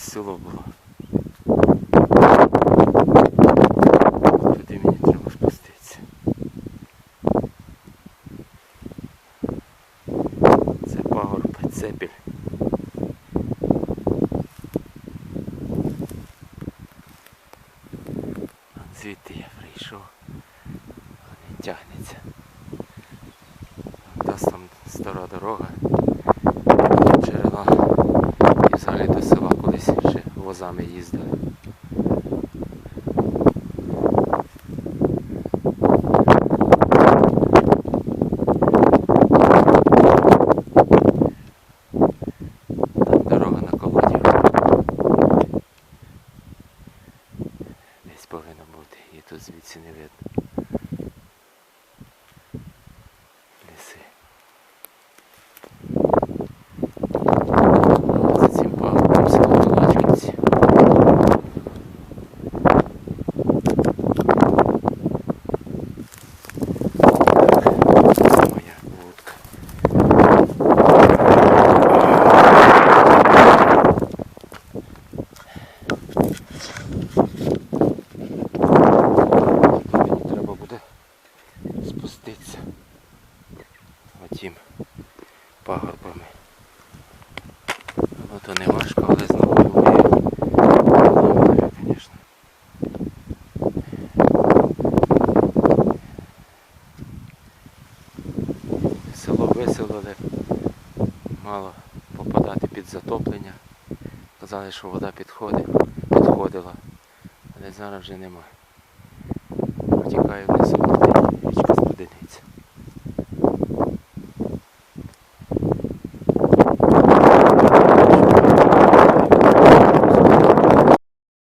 село було. Туди мені треба спуститися. Це пагорб Цепіль. Звідти я прийшов. Він тягнеться. Та там стара дорога. Возами їздили. Там дорога на колоді. Десь повинно бути, і тут звідси не видно. Спуститися отім пагорбами. Ну то не важко, але знову думаю, звісно. Село виселили, мало попадати під затоплення. Казали, що вода підходила, але зараз вже нема.